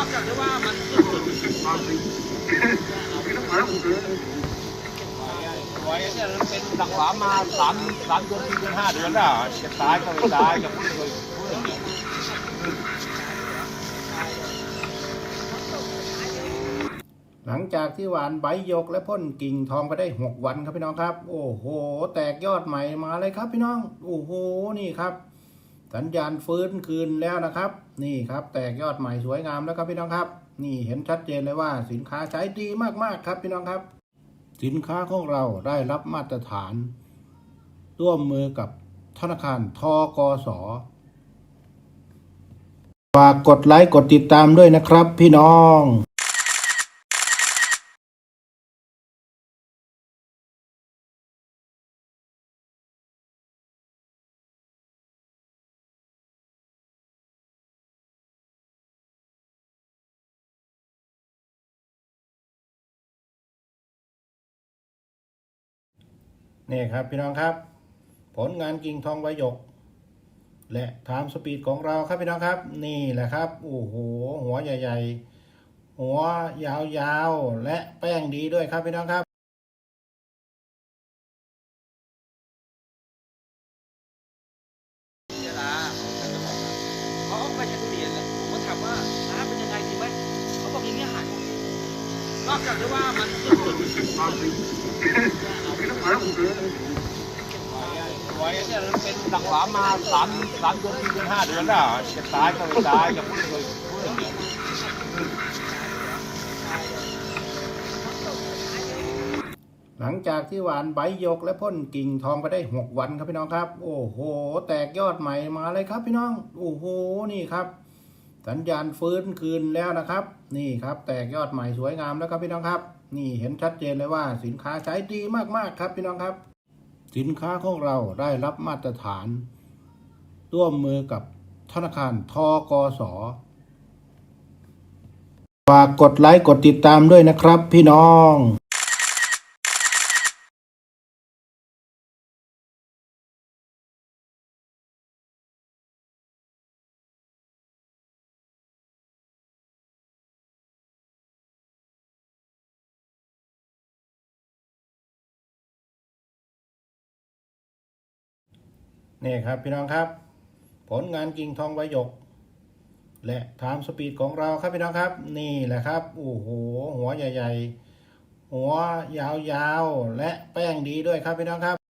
อกจากที่ว่ามันไว้เนี่ยมันเป็นดักหลามาสามสามเดือนสี่เดือนห้าเดือนอะจะตายก็ไม่ตายอย่าพูดเลยหลังจากที่หวานใบยกและพ่นกิ่งทองไปได้หกวันครับพี่น้องครับ โอ้โห แตกยอดใหม่มาเลยครับพี่น้อง โอ้โห นี่ครับ สัญญาณฟื้นคืนแล้วนะครับ นี่ครับ แตกยอดใหม่สวยงามแล้วครับพี่น้องครับ นี่เห็นชัดเจนเลยว่าสินค้าใช้ดีมากๆครับพี่น้องครับ สินค้าของเราได้รับมาตรฐาน ร่วมมือกับธนาคารทกสฝากกดไลค์กดติดตามด้วยนะครับพี่น้อง นี่ครับพี่น้องครับ ผลงานกิ่งทองใบหยก และไทม์สปีดของเราครับพี่น้องครับ นี่แหละครับโอ้โหหัวใหญ่ ๆ หัวยาวๆและแป้งดีด้วยครับพี่น้องครับ นอกจากที่ว่ามันไว้เนี่ยมันเป็นดักหลามมาสามสามเดือนสี่เดือนห้าเดือนแล้วจะตายก็ไม่ตายจะพูดเลยพูดอย่างเงี้ยหลังจากที่หวานใบยกและพ่นกิ่งทองไปได้หกวันครับพี่น้องครับ โอ้โห แตกยอดใหม่มาเลยครับพี่น้อง โอ้โห นี่ครับ สัญญาณฟื้นคืนแล้วนะครับ นี่ครับแตกยอดใหม่สวยงามแล้วครับพี่น้องครับ นี่เห็นชัดเจนเลยว่าสินค้าใช้ดีมากๆครับพี่น้องครับ สินค้าของเราได้รับมาตรฐานร่วมมือกับธนาคารทกสฝากกดไลค์กดติดตามด้วยนะครับพี่น้อง นี่ครับพี่น้องครับ ผลงานกิ่งทองใบหยก และไทม์สปีดของเราครับพี่น้องครับ นี่แหละครับโอ้โหหัวใหญ่ ๆ หัวยาวๆและแป้งดีด้วยครับพี่น้องครับ